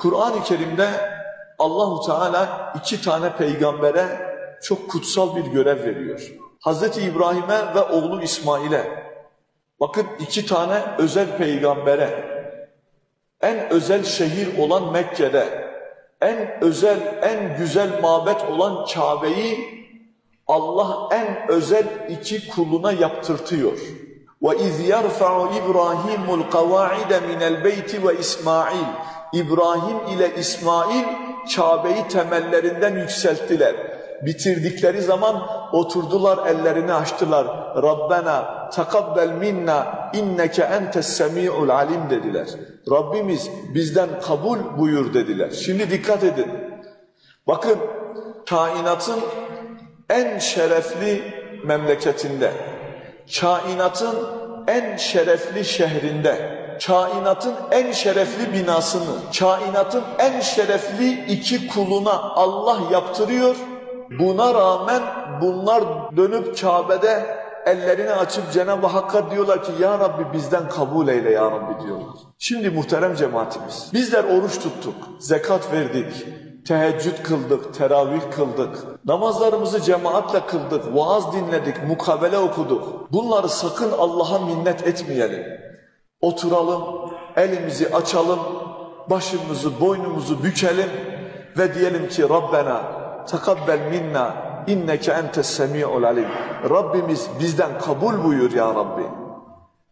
Kur'an-ı Kerim'de Allahu Teala iki tane peygambere çok kutsal bir görev veriyor. Hazreti İbrahim'e ve oğlu İsmail'e. Bakın iki tane özel peygambere, en özel şehir olan Mekke'de, en özel, en güzel mabet olan Kabe'yi Allah en özel iki kuluna yaptırtıyor. وَاِذْ يَرْفَعُ إِبْرَاهِيمُ الْقَوَاعِدَ مِنَ الْبَيْتِ وَإِسْمَاعِيلِ İbrahim ile İsmail Kabe'yi temellerinden yükselttiler. Bitirdikleri zaman oturdular ellerini açtılar. Rabbena takabbel minna inneke entes semi'ul alim dediler. Rabbimiz bizden kabul buyur dediler. Şimdi dikkat edin. Bakın kainatın en şerefli memleketinde, kainatın en şerefli şehrinde, kainatın en şerefli binasını, kainatın en şerefli iki kuluna Allah yaptırıyor. Buna rağmen bunlar dönüp Kabe'de ellerini açıp Cenab-ı Hakk'a diyorlar ki Ya Rabbi bizden kabul eyle Ya Rabbi diyorlar. Şimdi muhterem cemaatimiz bizler oruç tuttuk, zekat verdik, teheccüd kıldık, teravih kıldık, namazlarımızı cemaatle kıldık, vaaz dinledik, mukabele okuduk. Bunları sakın Allah'a minnet etmeyelim. Oturalım, elimizi açalım, başımızı, boynumuzu bükelim ve diyelim ki Rabbena tekabbel minna inneke entes semi'ul alim. Rabbimiz bizden kabul buyur ya Rabbi.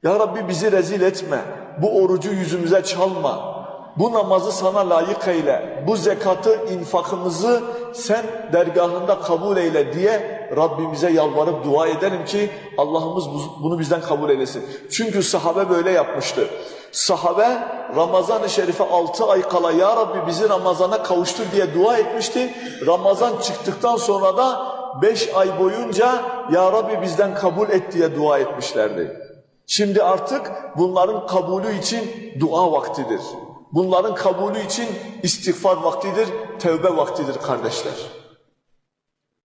Ya Rabbi bizi rezil etme. Bu orucu yüzümüze çalma. Bu namazı sana layık eyle. Bu zekatı, infakımızı sen dergahında kabul eyle diye Rabbimize yalvarıp dua edelim ki Allah'ımız bu- bunu bizden kabul eylesin. Çünkü sahabe böyle yapmıştı. Sahabe Ramazan-ı Şerif'e 6 ay kala Ya Rabbi bizi Ramazan'a kavuştur diye dua etmişti. Ramazan çıktıktan sonra da 5 ay boyunca Ya Rabbi bizden kabul et diye dua etmişlerdi. Şimdi artık bunların kabulü için dua vaktidir. Bunların kabulü için istiğfar vaktidir, tevbe vaktidir kardeşler.